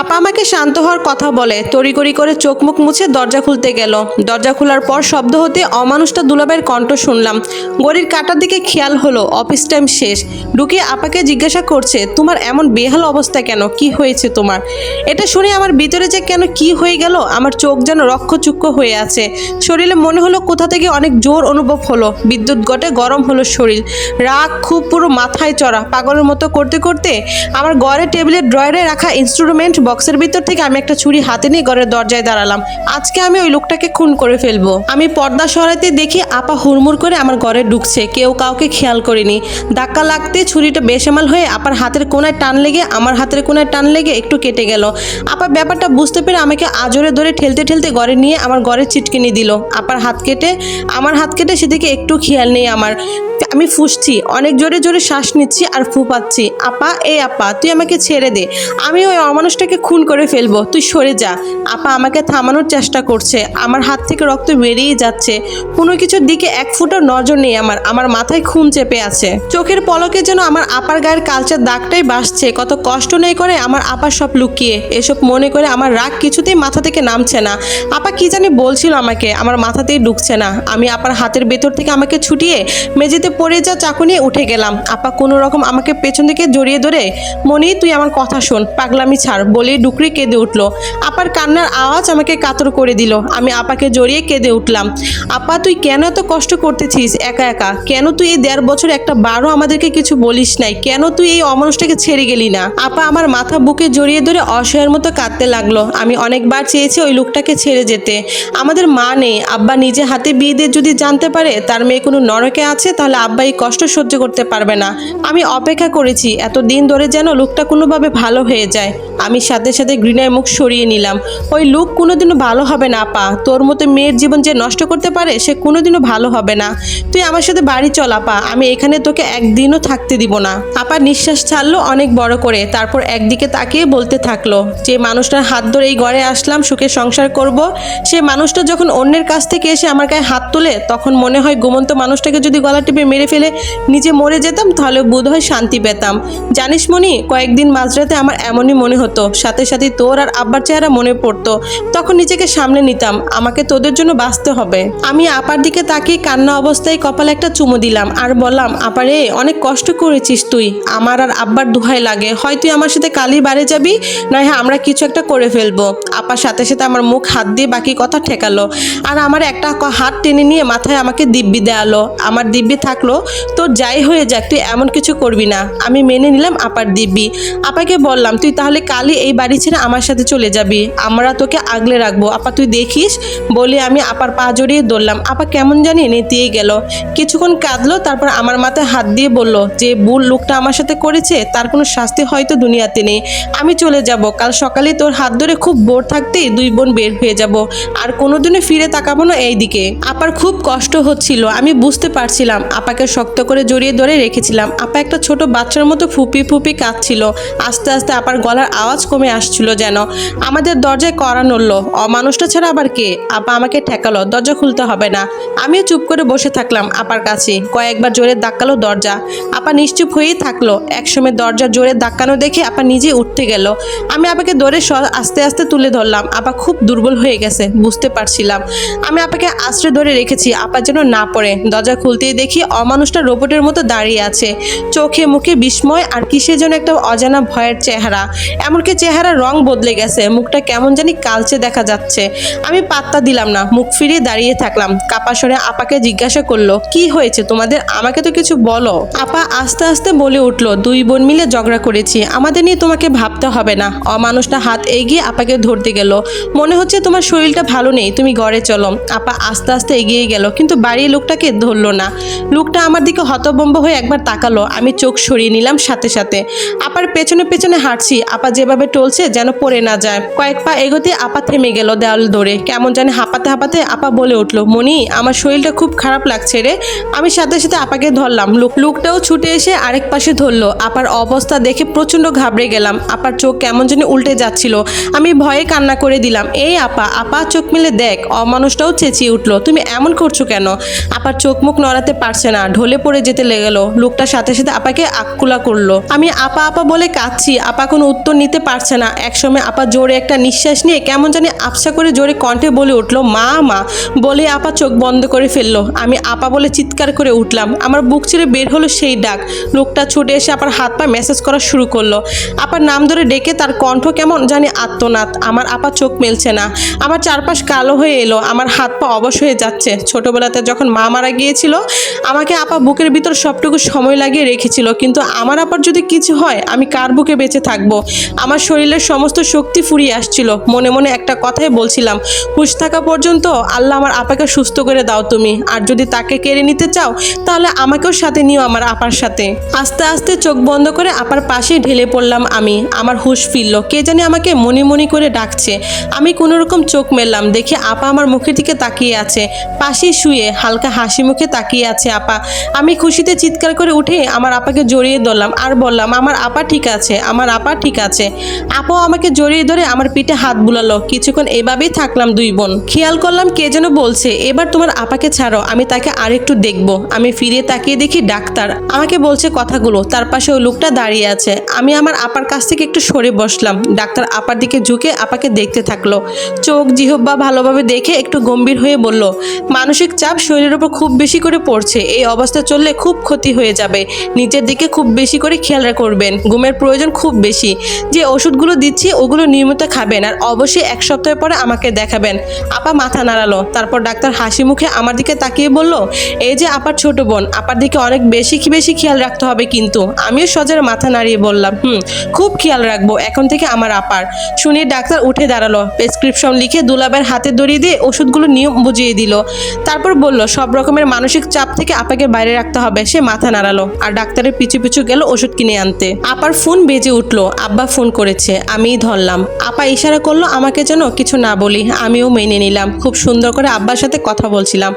আপা আমাকে শান্ত হওয়ার কথা বলে। তড়িগড়ি করে চোখ মুখ মুছে দরজা খুলতে গেল। দরজা খোলার পর শব্দ হতে অমানুষটা দুলাভাইয়ের কণ্ঠ শুনলাম। গড়ির কাটার দিকে খেয়াল হলো, অফিস টাইম শেষ। ঢুকে আপাকে জিজ্ঞাসা করছে, তোমার এমন বেহাল অবস্থা কেন? কি হয়েছে তোমার? এটা শুনে আমার ভিতরে যে কেন কি হয়ে গেল, আমার চোখ যেন রক্ষচুক্ষ হয়ে আছে। শরীরে মনে হলো কোথা থেকে অনেক জোর অনুভব হলো। বিদ্যুৎ গটে গরম হলো শরীর। রাগ খুব পুরো মাথায় চড়া। পাগলের মতো করতে করতে আমার গড়ে টেবিলের ড্রয়ারে রাখা ইনস্ট্রুমেন্ট বক্সের ভিতর থেকে আমি একটা ছুরি হাতে নিয়ে ঘরের দরজায় দাঁড়ালাম। আজকে আমি ওই লোকটাকে খুন করে ফেলব। আমি পর্দা সরাইতে দেখি আপা হুড়মুড় করে আমার ঘরে ঢুকছে। কেউ কাউকে খেয়াল করিনি। ধাক্কা লাগতে ছুরিটা বেসামাল হয়ে আপার হাতের কোনায় টান লেগে, আমার হাতের কোনায় টান লেগে একটু কেটে গেল। আপা ব্যাপারটা বুঝতে পেরে আমাকে আজরে ধরে ঠেলতে ঠেলতে ঘরে নিয়ে আমার ঘরে চিটকিনি দিল। আপার হাত কেটে, আমার হাত কেটে সেদিকে একটু খেয়াল নেই আমার। আমি ফুসছি। অনেক জোরে জোরে শ্বাস নিচ্ছি আর ফু পাচ্ছি। আপা, এই আপা, তুই আমাকে ছেড়ে দে। আমি ওই অমানুষটাকে খুন করে ফেলব। তুই সরে যা। আপা আমাকে থামানোর চেষ্টা করছে। আমার হাত থেকে রক্ত বেরিয়ে যাচ্ছে। কোনো কিছুর দিকে এক ফুটো নজর নেই আমার। আমার মাথায় খুন চেপে আছে। চোখের পলকে যেন আমার আপার গায়ের কালচার দাগটাই বাসছে কত কষ্ট নেই করে আমার আপার সব লুকিয়ে। এসব মনে করে আমার রাগ কিছুতেই মাথা থেকে নামছে না। আপা কি জানি বলছিল আমাকে। আমার মাথাতেই ঢুকছে না। আমি আপার হাতের ভেতর থেকে আমাকে ছুটিয়ে মেঝেতে পড়ে যা চাকু নিয়ে উঠে গেলাম। আপা কোনো রকম আমাকে পেছন থেকে জড়িয়ে ধরে মনি তুই আমার কথা শোন, পাগলামি ছাড়। বলে ডুকরি কেঁদে উঠল। আপার কান্নার আওয়াজ আমাকে কাতর করে দিল। আমি আপাকে জড়িয়ে কেঁদে উঠলাম। আপা, তুই কেন এত কষ্ট করতেছিস একা একা? কেন তুই এই দেড় বছর একটা বারো আমাদেরকে কিছু বলিস নাই? কেন তুই এই অমানুষটাকে ছেড়ে গেলি না? আপা আমার মাথা বুকে জড়িয়ে ধরে অসহায়ের মতো কাঁদতে লাগল। আমি অনেকবার চেয়েছি ওই লোকটাকে ছেড়ে যেতে। আমাদের মা নেই। আব্বা নিজে হাতে বিয়ে দিয়ে যদি জানতে পারে, তার মেয়ে কোনো নরকে আছে, তাহলে আব্বা এই কষ্ট সহ্য করতে পারবে না। আমি অপেক্ষা করেছি এত দিন ধরে যেন লোকটা কোনোভাবে ভালো হয়ে যায়। আমি সাথে সাথে গ্রিনের মুখ সরিয়ে নিলাম। ওই লোক কোনোদিনও ভালো হবে না, আপা। তোর মতো মেয়ের জীবন যে নষ্ট করতে পারে, সে কোনোদিনও ভালো হবে না। তুই আমার সাথে বাড়ি চল, আপা। আমি এখানে তোকে একদিনও থাকতে দিব না। আপা নিঃশ্বাস ছাড়লো অনেক বড় করে, তারপর একদিকে তাকিয়ে বলতে থাকল, যে মানুষটার হাত ধরে এই ঘরে আসলাম, সুখে সংসার করব, সে মানুষটা যখন অন্যের কাছ থেকে এসে আমার গায়ে হাত তোলে, তখন মনে হয় ঘুমন্ত মানুষটাকে যদি গলা টিপে মেরে ফেলে নিজে মরে যেতাম, তাহলে বোধ হয় শান্তি পেতাম। জানিস মনি কয়েকদিন মাঝরাতে আমার এমনই মনে হতো, সাথে সাথে তোর আর আব্বার চেহারা মনে পড়তো। তখন নিজেকে সামনে নিতাম, আমাকে তোদের জন্য বাঁচতে হবে। আমি আপার দিকে তাকিয়ে কান্না অবস্থায় কপালে একটা চুমু দিলাম আর বললাম, আপারে, অনেক কষ্ট করেছিস তুই। আমার আর আব্বার দুহাই লাগে। হয় তুই আমার সাথে কালই বাড়ি যাবি, নয় হ্যাঁ আমরা কিছু একটা করে ফেলব। আপার সাথে সাথে আমার মুখ হাত দিয়ে বাকি কথা ঠেকালো। আর আমার একটা হাত টেনে নিয়ে মাথায় আমাকে দিব্যি দেয়ালো। আমার দিব্যি থাকল, তোর যাই হয়ে যাক, তুই এমন কিছু করবি না। আমি মেনে নিলাম আপার দিব্যি। আপাকে বললাম, তুই তাহলে কালই এই বাড়ি ছেড়ে আমার সাথে চলে যাবি। আমরা তোকে আগলে রাখব। আপা, তুই দেখিস? বলে আমি আপার পা জড়িয়ে ধরলাম। আপা কেমন জানি নেতিয়ে গেল। কিছুক্ষণ কাঁদলো, তারপর আমার মাথায় হাত দিয়ে বলল, যে ভুল লোকটা আমার সাথে করেছে, তার কোনো শাস্তি হয়তো দুনিয়াতে নেই। আমি চলে যাব। কাল সকালে তোর হাত ধরে খুব বোর থাকতেই দুই বোন বের হয়ে যাব। আর কোনোদিনও ফিরে তাকাবো না এই দিকে আপার খুব কষ্ট হচ্ছিল। আমি বুঝতে পারছিলাম আপাকে শক্ত করে জড়িয়ে ধরে রেখেছিলাম। আপা একটা ছোট বাচ্চার মতো ফুপি ফুপি কাঁদছিল। আস্তে আস্তে আপার গলার আওয়াজ কমে আসছিল যেন। আমাদের দরজায় করা নড়লো, অমানুষটা ছাড়া আবার কে? আপা আমাকে ঠেকালো, দরজা খুলতে হবে না। আমিও চুপ করে বসে থাকলাম আপার কাছে। কয়েকবার জোরে ধাক্কালো দরজা। আপা নিশ্চুপ হয়েই থাকল। একসময় দরজা জোরে ধাক্কানো দেখে আপা নিজে উঠতে গেল। আমি আপাকে স- আস্তে আস্তে তুলে ধরলাম। আপা খুব দুর্বল হয়ে গেছে, বুঝতে পারছিলাম। আমি আপাকে আশ্রয় ধরে রেখেছি। আপা যেন না পড়ে। দরজা খুলতেই দেখি অমানুষটা রোবটের মতো দাঁড়িয়ে আছে। চোখে মুখে বিস্ময় আর কিসের জন্য একটা অজানা ভয়ের চেহারা। এমনকি চেহারা রং বদলে গেছে। মুখটা কেমন জানি কালচে দেখা যাচ্ছে। আমি পাত্তা দিলাম না। মুখ ফিরিয়ে দাঁড়িয়ে থাকলাম। কাপা সরে আপাকে জিজ্ঞাসা করল, কি হয়েছে? তোমাদের আমাকে তো কিছু বলো। আপা আস্তে আস্তে বলে উঠল, দুই বোন মিলে ঝগড়া করেছি। আমাদের নিয়ে তোমাকে ভাবতে হবে না। অমানুষটা হাত এগিয়ে আপাকে ধরতে গেল। মনে হচ্ছে তোমার শরীরটা ভালো নেই। তুমি ঘরে চলো। আপা আস্তে আস্তে এগিয়ে গেল, কিন্তু বাড়ির লোকটাকে ধরলো না। লোকটা আমার দিকে হতবম্ব হয়ে একবার তাকালো। আমি চোখ সরিয়ে নিলাম সাথে সাথে। আপার পেছনে পেছনে হাঁটছি। আপা যেভাবে টলছে যেন পড়ে না যায়। কয়েক পা এগোতে আপা থেমে গেল দেওয়াল ধরে। কেমন জানি হাঁপাতে হাঁপাতে আপা বলে উঠল মনি আমার শরীরটা খুব খারাপ লাগছে রে। আমি সাথে সাথে আপাকে ধরলাম। লোক লোকটাও ছুটে এসে আরেক পাশে ধরলো। আপার অবস্থা দেখে প্রচণ্ড ঘাবড়ে গেলাম। আপার চোখ কেমন জানি উল্টে যাচ্ছিল। আমি ভয়ে কান্না করে দিলাম, এই আপা আপা চোখ মিলে দেখ, অমানুষটাও চেঁচিয়ে উঠল। তুমি এমন করছ কেন? আপার চোখ মুখ নড়াতে পারছে না, ঢলে পড়ে যেতে লেগেলো। লোকটার সাথে সাথে আপাকে আকুলা করল। আমি আপা আপা বলে কাঁদছি, আপা কোনো উত্তর নিতে পারছে না। একসময় আপা জোরে একটা নিঃশ্বাস নিয়ে কেমন জানি আফসা করে জোরে কণ্ঠে বলে উঠল, মা মা, বলে আপা চোখ বন্ধ করে ফেলল। আমি আপা বলে চিৎকার করে উঠলাম। আমার বুক ছেড়ে বের হলো সেই ডাক। লোকটা ছুটে এসে আপার হাত পা মেসেজ করা শুরু করল। আপার নাম ধরে ডেকে তার কণ্ঠ কেমন জানি আত্মনাদ। আমার আপা চোখ মেলছে না। আমার চারপাশ কালো হয়ে এলো। আমার হাত পা অবশ হয়ে যাচ্ছে। ছোটবেলাতে যখন মা মারা গিয়েছিল আমাকে আপা বুকের ভিতর সবটুকু সময় লাগিয়ে রেখেছিল, কিন্তু আমার আপার যদি কিছু হয়, আমি কার বুকে বেঁচে থাকব? আমার শরীরের সমস্ত শক্তি ফুরিয়ে আসছিল। মনে মনে একটা কথাই বলছিলাম হুশ থাকা পর্যন্ত আল্লাহ আমার আপাকে সুস্থ করে দাও তুমি। আর যদি তাকে কেড়ে নিতে চাও, তাহলে আমাকেও সাথে নিও আমার আপার সাথে। আস্তে আস্তে চোখ বন্ধ করে আপার পাশে ঢেলে পড়লাম আমি। আমার হুশ ফিরল, কে জানি আমাকে মনি মনি করে ডাকছে। আমি কোনো রকম চোখ মেললাম, দেখে আপা আমার মুখের দিকে তাকিয়ে আছে। পাশে শুয়ে হালকা হাসি মুখে তাকিয়ে আছে আপা। আমি খুশিতে চিৎকার করে উঠে আমার আপাকে জড়িয়ে ধরলাম আর বললাম, আমার আপা ঠিক আছে, আমার আপা ঠিক আছে। আপাও আমাকে জড়িয়ে ধরে আমার পিঠে হাত বুলালো। কিছুক্ষণ এভাবেই থাকলাম দুই বোন। খেয়াল করলাম কে যেন বলছে, এবার তোমার আপাকে ছাড়ো, আমি তাকে আরেকটু দেখব। আমি ফিরে তাকিয়ে দেখি ডাক্তার। আমাকে বলছে কথাগুলো, তার পাশে ওই লোকটা দাঁড়িয়ে আছে। আমি আমার আপার কাছ থেকে একটু সরে বসলাম। ডাক্তার আপার দিকে ঝুঁকে আপাকে দেখতে থাকল। চোখ জিহব্বা ভালোভাবে দেখে একটু গম্ভীর হয়ে বলল, মানসিক চাপ শরীরের উপর খুব বেশি করে পড়ছে এই অবস্থা চললে খুব ক্ষতি হয়ে যাবে। নিজের দিকে খুব বেশি করে খেয়াল করবেন। ঘুমের প্রয়োজন খুব বেশি। যে ওষুধগুলো দিচ্ছি, ওগুলো নিয়মিত খাবেন আর অবশ্যই এক সপ্তাহ পরে আমাকে দেখাবেন। আপা মাথা নাড়ালো। তারপর ডাক্তার হাসি মুখে আমার দিকে তাকিয়ে বলল, এই যে আপার ছোট বোন, আপার দিকে অনেক বেশি বেশি খেয়াল রাখতে হবে কিন্তু। আমিও সজের মাথা নাড়িয়ে বললাম, হুম, খুব খেয়াল রাখব, এখন থেকে আমার আপার। শুনে ডাক্তার উঠে দাঁড়াল। প্রেসক্রিপশন লিখে দুলাবের হাতে দড়িয়ে দিয়ে ওষুধগুলো নিয়ম বুঝিয়ে দিল। তারপর বলল, সব রকমের মানসিক চাপ থেকে আপাকে বাইরে রাখতে হবে, সে মাথা নাড়ালো আর ডাক্তারের পিছু পিছু গেল ওষুধ কিনে আনতে। আপার ফোন বেজে উঠল, আব্বা ফোন করেছে, আমিই ধরলাম। আপা ইশারা করল, আমাকে যেন কিছু না বলি, আমিও মেনে নিলাম। খুব সুন্দর করে আব্বার সাথে কথা বলছিলাম।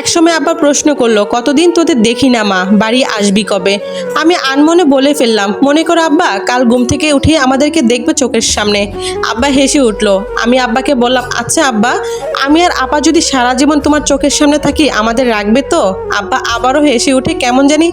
একসময় আব্বা প্রশ্ন করল, কতদিন তোদের দেখি না মা? বাড়ি আসবি কবে? আমি আনমনে বলে ফেললাম, মনে করো আব্বা, কাল ঘুম থেকে উঠে আমাদেরকে দেখবে চোখের সামনে। আব্বা হেসে উঠল, আমি আব্বাকে বললাম আচ্ছা আব্বা, আমি আর আপা যদি সারা জীবন তোমার চোখের সামনে থাকি, আমাদের রাখবে তো? আব্বা আবারও হেসে উঠে কেমন জানি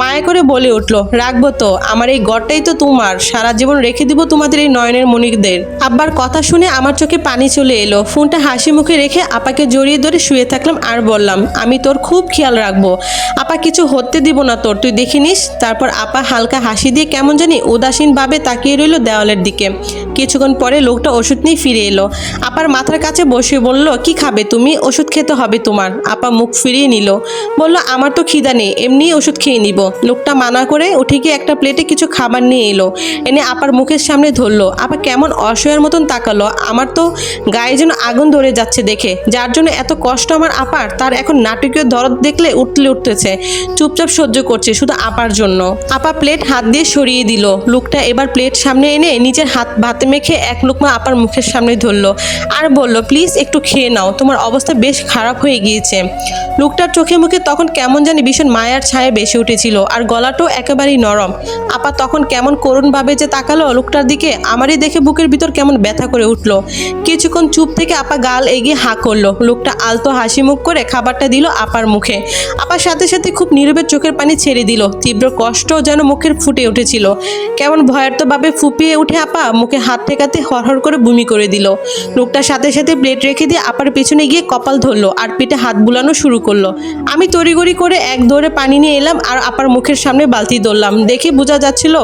মায়া করে বলে উঠল, রাখব তো, আমার এই ঘরটাই তো তোমার, সারা জীবন রেখে দিব তোমাদের এই নয়নের মনিকদের আব্বার কথা শুনে আমার চোখে পানি চলে এলো, ফোনটা হাসি মুখে রেখে আপাকে জড়িয়ে ধরে শুয়ে থাকলাম আর বললাম, আমি তোর খুব খেয়াল রাখব, আপা কিছু হতে দিব না তোর, তুই দেখে নিস। তারপর আপা হালকা হাসি দিয়ে কেমন জানি উদাসীনভাবে তাকিয়ে রইল দেওয়ালের দিকে। কিছুক্ষণ পরে লোকটা ওষুধ নিয়ে ফিরে এলো, আপার মাথার কাছে বসে বলল, কি খাবে তুমি? ওষুধ খেতে হবে তোমার। আপা মুখ ফিরিয়ে নিল, বলল আমার তো খিদা নেই এমনি ওষুধ খেয়ে নিব। লোকটা মানা করে উঠে গিয়ে একটা প্লেটে কিছু খাবার নিয়ে এলো। এনে আপার মুখের সামনে ধরলো। আপা কেমন অসহায়ের মতন তাকালো। আমার তো গায়ে যেন আগুন ধরে যাচ্ছে দেখে। যার জন্য এত কষ্ট আমার আপার, তার এখন নাটকীয় দরদ দেখলে উঠলে উঠতেছে। চুপচাপ সহ্য করছে শুধু আপার জন্য। আপা প্লেট হাত দিয়ে সরিয়ে দিল। লোকটা এবার প্লেট সামনে এনে নিজের হাত, ভাতে মেখে এক লোকমা আপার মুখের সামনে ধরলো। আর বলল, প্লিজ একটু খেয়ে নাও। তোমার অবস্থা বেশ খারাপ হয়ে গিয়েছে। লোকটার চোখে মুখে তখন কেমন জানি ভীষণ মায়ার ছায়া বেশি উঠেছিল আর গলাটাও একেবারেই নরম। আপা তখন কেমন করুণভাবে যে তাকালো লোকটার দিকে, আমারই দেখে বুকের ভিতর কেমন ব্যথা করে উঠল। কিছুক্ষণ চুপ থেকে আপা গাল এগিয়ে হাঁ করল। লোকটা আলতো হাসি মুখ করে খাবারটা দিল আপার মুখে। আপার সাথে সাথে খুব নীরবে চোখের পানি ছেড়ে দিল। তীব্র কষ্ট যেন মুখের ফুটে উঠেছিল। কেমন ভয়ার্তভাবে ফুপিয়ে উঠে আপা মুখে হাত ঠেকাতে হরহর করে বমি করে দিল। লোকটার সাথে সাথে প্লেট রেখে দিয়ে আপার পেছনে গিয়ে কপাল ধরলো আর পিঠে হাত বুলানো শুরু করল। আমি তড়িগড়ি করে এক দৌড়ে পানি নিয়ে এলাম আর আপার মুখের সামনে বালতি ধরলাম। দেখে বোঝা যাচ্ছিল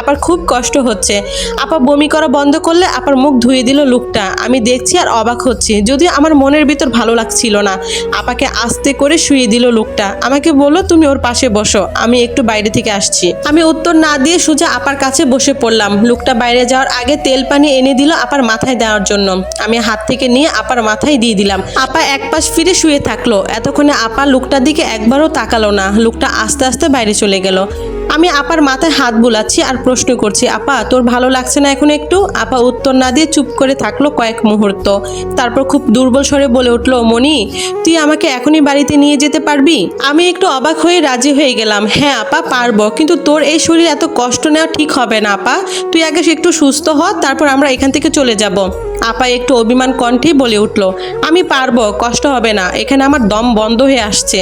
আপার খুব কষ্ট হচ্ছে। আপা বমি করা বন্ধ করলে আপার মুখ ধুয়ে দিল লোকটা। আমি দেখছি আর অবাক হচ্ছি। যদিও আমার মনের ভিতর ভালো লাগছিল না। আপাকে আস্তে করে শুয়ে দিল লোকটা। আমাকে বলল, তুমি ওর পাশে বসো। আমি একটু বাইরে থেকে আসছি। আমি উত্তর না দিয়ে সোজা আপার কাছে বসে পড়লাম। লোকটা বাইরে যাওয়ার আগে তেল পানি এনে দিল আপার মাথায় দেওয়ার জন্য। আমি হাত থেকে নিয়ে আপার মাথায় দিয়ে দিলাম। আপা এক পাশ ফিরে শুয়ে থাকল। এতক্ষণে আপা লোকটার দিকে একবারও তাকালো না। লোকটা আস্তে আস্তে বাইরে চলে গেল। আমি আপার মাথায় হাত বুলাচ্ছি আর প্রশ্ন করছি, আপা, তোর ভালো লাগছে না এখন একটু? আপা উত্তর না দিয়ে চুপ করে থাকল কয়েক মুহূর্ত। তারপর খুব দুর্বল স্বরে বলে উঠল মনি তুই আমাকে এখনই বাড়িতে নিয়ে যেতে পারবি? আমি একটু অবাক হয়ে রাজি হয়ে গেলাম হ্যাঁ আপা, পারব। কিন্তু তোর এই শরীর এত কষ্ট নেওয়া ঠিক হবে না, আপা। তুই আগে একটু সুস্থ হ, তারপর আমরা এখান থেকে চলে যাব। আপা একটু অভিমান কণ্ঠেই বলে উঠল, আমি পারব, কষ্ট হবে না, এখানে আমার দম বন্ধ হয়ে আসছে।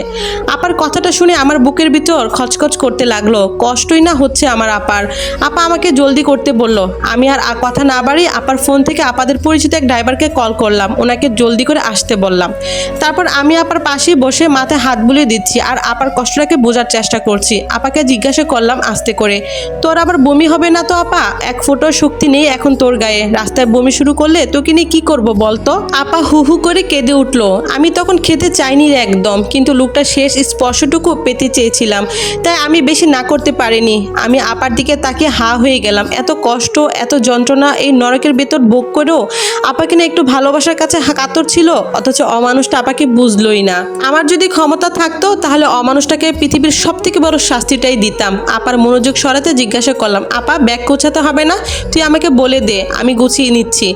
আপার কথাটা শুনে আমার বুকের ভিতর খচখচ করতে লাগল, কষ্টই না হচ্ছে আমার আপার। আপা আমাকে জলদি করতে বলল, আমি আর কথা না বাড়ি আপার ফোন থেকে আপাদের পরিচিত এক ড্রাইভারকে কল করলাম, ওনাকে জলদি করে আসতে বললাম। তারপর আমি আপার পাশেই বসে মাথায় হাত বুলিয়ে দিচ্ছি আর আপার কষ্টটাকে বোঝার চেষ্টা করছি। আপাকে জিজ্ঞাসা করলাম আস্তে করে, তোর আবার বমি হবে না তো আপা? এক ফোঁটো শক্তি নেই এখন তোর গায়ে। রাস্তায় বমি শুরু করলে তোকে নিয়ে কি করব বলতো? আপা হু হু করে কেঁদে উঠল। আমি তখন খেতে চাইনি একদম, কিন্তু লোকটা শেষ স্পর্শটুকু পেতে চেয়েছিলাম। তাই আমি বেশি না করতে পারিনি। আমি আপার দিকে তাকে হা হয়ে গেলাম। এত কষ্ট, এত যন্ত্রণা এই নরকের ভেতর ভোগ করেও আপাকে না একটু ভালোবাসার কাছে কাতর ছিল? অথচ অমানুষটা আপাকে বুঝলোই না। আমার যদি ক্ষমতা থাকতো, তাহলে অমানুষটাকে পৃথিবীর সব থেকে বড় শাস্তিটাই দিতাম। আপার মনোযোগ সরাতে জিজ্ঞাসা করলাম, আপা, ব্যাগ গোছাতে হবে না? তুই আমাকে বলে দে, আমি গুছিয়ে নিচ্ছি।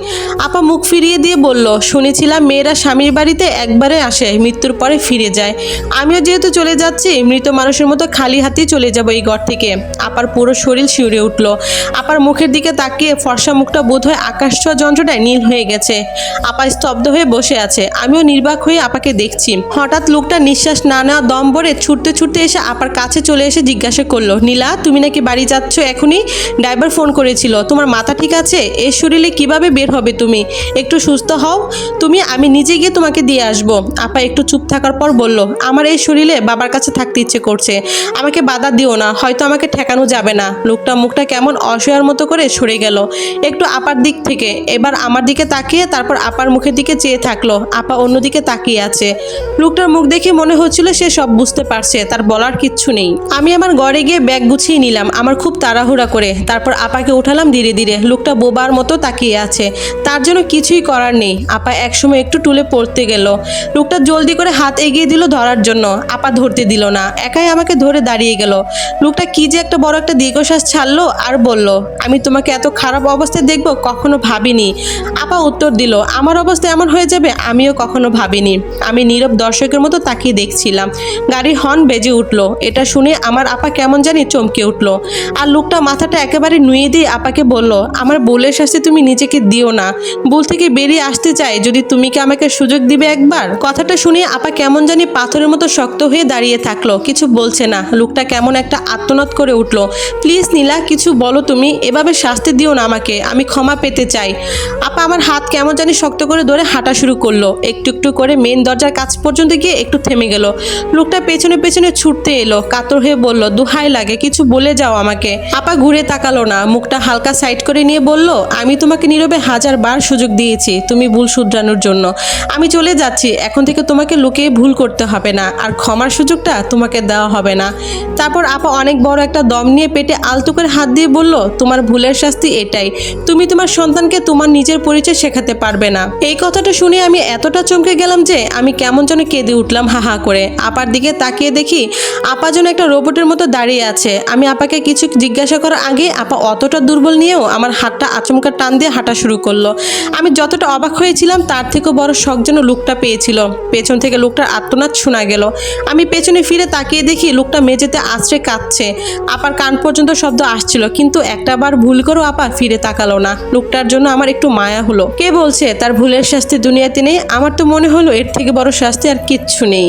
আপা মুখ ফিরিয়ে দিয়ে বলল, শুনেছিলাম মেয়েরা স্বামীর বাড়িতে একবারে আসে, মৃত্যুর পরে ফিরে যায়। আমিও যেহেতু চলে যাচ্ছি, মৃত মানুষের মতো খালি হাতেই চলে যাব এই ঘর থেকে। আপার পুরো শরীর শিউরে উঠল। আপার মুখের দিকে তাকিয়ে ফর্সা মুখটা বোধ হয় আকাশ যন্ত্রটায় নীল হয়ে গেছে। আপা স্তব্ধ হয়ে বসে আছে। আমিও নির্বাক হয়ে আপাকে দেখছি। হঠাৎ লোকটা নিঃশ্বাস না নেওয়া দম ভরে ছুটতে ছুটতে এসে আপার কাছে চলে এসে জিজ্ঞাসা করল, নীলা, তুমি নাকি বাড়ি যাচ্ছ এখনই? ড্রাইভার ফোন করেছিল। তোমার মাথা ঠিক আছে? এই শরীরে কীভাবে বের হবে তুমি? একটু সুস্থ হও। তুমি, আমি নিজে গিয়ে তোমাকে দিয়ে আসব। আপা একটু চুপ থাকার পর বলল, আমার এই শরীরে বাবার কাছে থাকতে ইচ্ছে করছে। আমাকে বাধা দিও না, হয়তো আমাকে ঠেকানো যাবে না। লোকটা মুখটা কেমন অসহায়ের মতো করে সরে গেল। একটু আপার দিক থেকে, এবার আমার দিকে তাকিয়ে তারপর আপার মুখের দিকে চেয়ে থাকল। আপা অন্যদিকে তাকিয়ে আছে। লোকটার মুখ দেখে মনে হচ্ছিল সে সব বুঝতে পারছে, তার বলার কিচ্ছু নেই। আমি আমার ঘরে গিয়ে ব্যাগ গুছিয়ে নিলাম, আমার খুব তাড়াহুড়া করে। তারপর আপাকে উঠালাম ধীরে ধীরে। লোকটা বোবার মতো তাকিয়ে আছে। তার জন্য কিছুই করার নেই। আপা একসময় একটু টুলে পড়তে গেল। লোকটা জলদি করে হাত এগিয়ে দিল ধরার জন্য। আপা ধরতে দিল না। একাই আমাকে ধরে দাঁড়িয়ে গেল। লোকটা কি যে একটা বড় একটা দীর্ঘশ্বাস ছাড়লো আর বলল, আমি তোমাকে এত খারাপ অবস্থায় দেখব কখনো ভাবিনি। আপা উত্তর দিল, আমার অবস্থা এমন হয়ে যাবে, আমিও কখনো ভাবিনি। আমি নীরব দর্শকের মতো তাকিয়ে দেখছিলাম। গাড়ির হর্ন বেজে উঠল। এটা শুনে আমার আপা কেমন জানি চমকে উঠল। আর লোকটা মাথাটা একেবারে নুয়ে দিয়ে আপাকে বলল, আমার বলের শাস্তি তুমি নিজেকে দিও না। ভুল থেকে বেরিয়ে আসতে চাই। যদি তুমি কি আমাকে সুযোগ দিবে একবার? কথাটা শুনে আপা কেমন জানি পাথরের মতো শক্ত হয়ে দাঁড়িয়ে থাকল। কিছু বলছে না। লোকটা কেমন একটা আত্মনাদ করে উঠল। প্লিজ নীলা, কিছু বলো তুমি। এভাবে শাস্তি দিও না আমাকে। আমি ক্ষমা পেতে চাই। আপা আমার হাত কেমন জানি শক্ত করে ধরে হাঁটা শুরু করল। একটু একটু করে মেন দরজার কাছ পর্যন্ত গিয়ে একটু থেমে গেল। লোকটা পেছনে পেছনে ছুটতে এলো। কাতর হয়ে বলল, দুহাই লাগে, কিছু বলে যাও আমাকে। আপা ঘুরে তাকালো না। মুখটা হালকা সাইড করে নিয়ে বলল, আমি তোমাকে নীরবে হাজার বার সুযোগ দিয়েছি, তুমি ভুল শুধরানোর জন্য। আমি চলে যাচ্ছি, এখন থেকে তোমাকে লুকিয়ে ভুল করতে হবে না, আর ক্ষমার সুযোগটা তোমাকে দেওয়া হবে না। তারপর আপা অনেক বড় একটা দম নিয়ে পেটে আলতো করে হাত দিয়ে বলল, তোমার ভুলের শাস্তি এটাই। তুমি তোমার সন্তানকে তোমার নিজের পরিচয় শেখাতে পারবে না। এই কথাটা শুনে আমি এতটা চমকে গেলাম যে আমি কেমন যেন কেঁদে উঠলাম হা হা করে। আপার দিকে তাকিয়ে দেখি, আপা যেন একটা রোবটের মতো দাঁড়িয়ে আছে। আমি আপাকে কিছু জিজ্ঞাসা করার আগে আপা অতটা দুর্বল নিয়েও আমার হাতটা আচমকা টান দিয়ে হাঁটা শুরু করল। আমি যতটা অবাক হয়েছিলাম, তার থেকেও বড় শখ যেন লোকটা পেয়েছিল। পেছন থেকে লোকটার আত্মনাদ শোনা গেল। আমি পেছনে ফিরে তাকিয়ে দেখি লোকটা মেঝেতে আছড়ে কাঁদছে। আপার কান পর্যন্ত শব্দ আসছিল, কিন্তু একটা বার ভুল করেও আপা ফিরে তাকালো না। লোকটার জন্য আমার একটু মায়া হলো। কে বলছে, তার ভুলের শাস্তি দুনিয়াতে নেই? আমার তো মনে হলো এর থেকে বড় শাস্তি আর কিচ্ছু নেই।